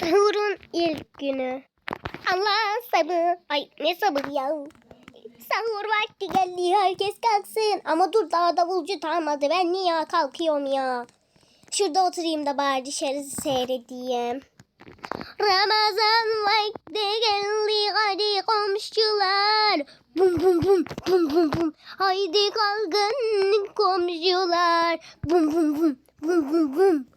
Sahurun ilk günü. Allah sabır. Ay ne sabır ya. Sahur vakti geldi herkes kalksın. Ama dur daha davulcu kalmadı. Ben niye kalkıyorum ya? Şurada oturayım da bari dışarı seyredeyim. Ramazan vakti geldi hadi komşular. Bum bum bum bum bum bum. Haydi kalkın komşular. Bum bum bum bum bum bum.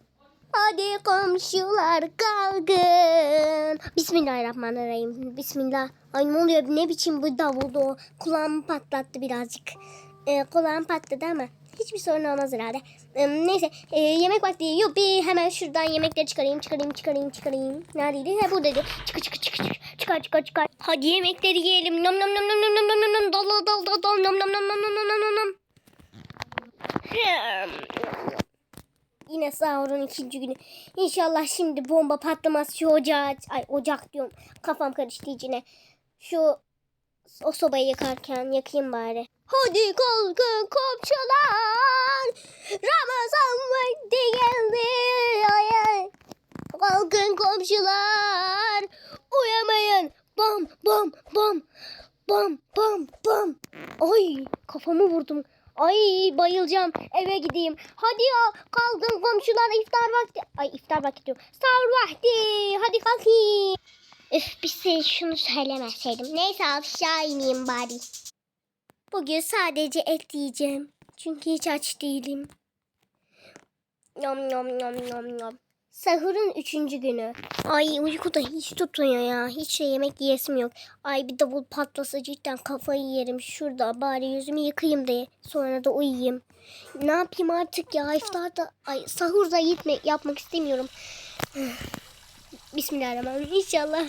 Hadi komşular kalkın. Bismillahirrahmanirrahim. Bismillah. Ay ne oluyor? Ne biçim bu davuldu o? Kulağımı patlattı birazcık. Ee, kulağım patladı ama hiçbir sorun olmaz herhalde. Ee, neyse ee, yemek vakti. Yuppi hemen şuradan yemekleri çıkarayım çıkarayım çıkarayım çıkarayım. Neredeydi? Ha buradaydı. Çıkı çıkı çıkı çıkı. Çıkar çıkar çıkar. Hadi yemekleri yiyelim. Nom nom nom nom nom nom nom nom. Dal dal dal dal dal. Nom nom nom nom nom nom nom nom. Yine sahurun ikinci günü. İnşallah şimdi bomba patlamaz şu ocağı. Ay ocak diyorum. Kafam karıştı içine. Şu o sobayı yakarken yakayım bari. Hadi kalkın komşular. Ramazan vakti geldi. Ay ay. Kalkın komşular. Uyamayın. Bam bam bam. Bam bam bam. Ay kafamı vurdum. Ay bayılacağım. Eve gideyim. Hadi ya kalkın komşular iftar vakti. Ay iftar vakti diyorum. Sahur vakti. Hadi kalkayım. Üf bir şey şunu söylemeseydim. Neyse aşağı ineyim bari. Bugün sadece et yiyeceğim. Çünkü hiç aç değilim. Yom yom yom yom yom. Sahurun üçüncü günü. Ay uykuda hiç tutmuyor ya. Hiç şey yemek yiyesim yok. Ay bir davul patlasa cidden kafayı yerim. Şurada bari yüzümü yıkayayım diye. Sonra da uyuyayım. Ne yapayım artık ya iftarda. Ay sahurda gitme yapmak istemiyorum. Bismillahirrahmanirrahim. İnşallah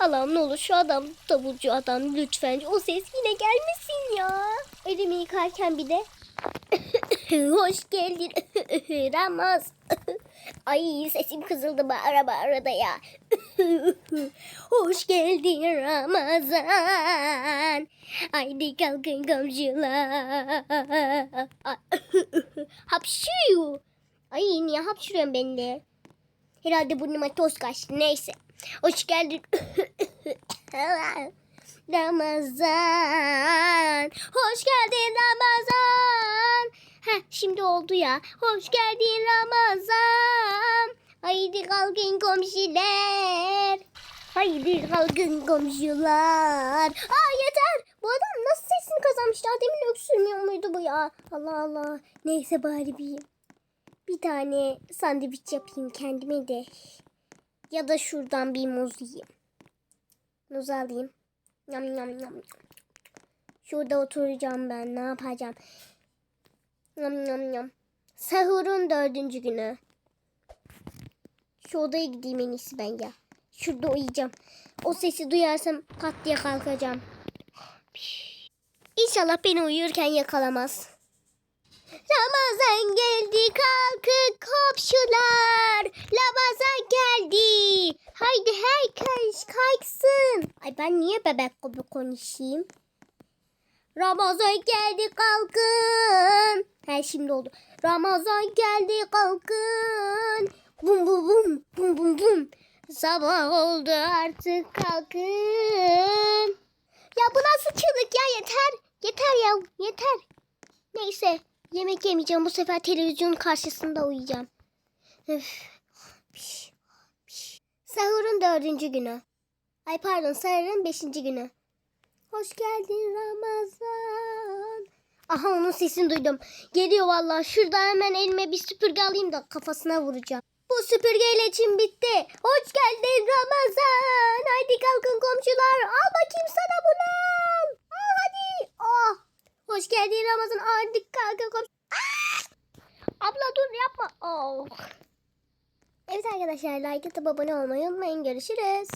Allah'ım ne olur şu adam davulcu adam lütfen o ses yine gelmesin ya. Elimi yıkarken bir de hoş geldin Ramaz. Ay sesim kızıldı bağıra bağıra da ya. hoş geldin Ramazan. Haydi kalkın komşular. Hapşıyor. Ay niye hapşırıyorsun ben de? Herhalde burnuma toz kaçtı. Neyse. Hoş geldin. Ramazan. Hoş geldin Ramazan. Heh, şimdi oldu ya. Hoş geldin Ramazan. Haydi kalkın komşular. Haydi kalkın komşular. Aa yeter. Bu adam nasıl sesini kazanmış? Daha demin öksürmüyor muydu bu ya? Allah Allah. Neyse bari bir bir tane sandviç yapayım kendime de. Ya da şuradan bir muz yiyeyim. Muz alayım. Yam yam yam. Şurada oturacağım ben. Ne yapacağım? Yam yam yam. Sahurun dördüncü günü. Şu odaya gideyim en iyisi ben ya. Şurada uyuyacağım. O sesi duyarsam pat diye kalkacağım. İnşallah beni uyurken yakalamaz. Ramazan geldi kalkın komşular. Ramazan geldi. Haydi herkes kalksın. Ay ben niye bebek gibi konuşayım? Ramazan geldi kalkın. He şimdi oldu. Ramazan geldi kalkın. Bum bum bum bum bum bum. Sabah oldu artık kalkın. Ya bu nasıl çığlık ya yeter. Yeter ya yeter. Neyse yemek yemeyeceğim bu sefer televizyonun karşısında uyuyacağım. Üf. Sahurun dördüncü günü. Ay pardon sahurun beşinci günü. Hoş geldin Ramazan. Aha onun sesini duydum. Geliyor vallahi. Şurada hemen elime bir süpürge alayım da kafasına vuracağım. Bu süpürgeyle için bitti. Hoş geldin Ramazan. Haydi kalkın komşular. Al bakayım sana bunu. Al hadi. Oh. Hoş geldin Ramazan. Hadi kalkın komşular. Abla dur yapma. Oh. Evet arkadaşlar like atıp abone olmayı unutmayın. Görüşürüz.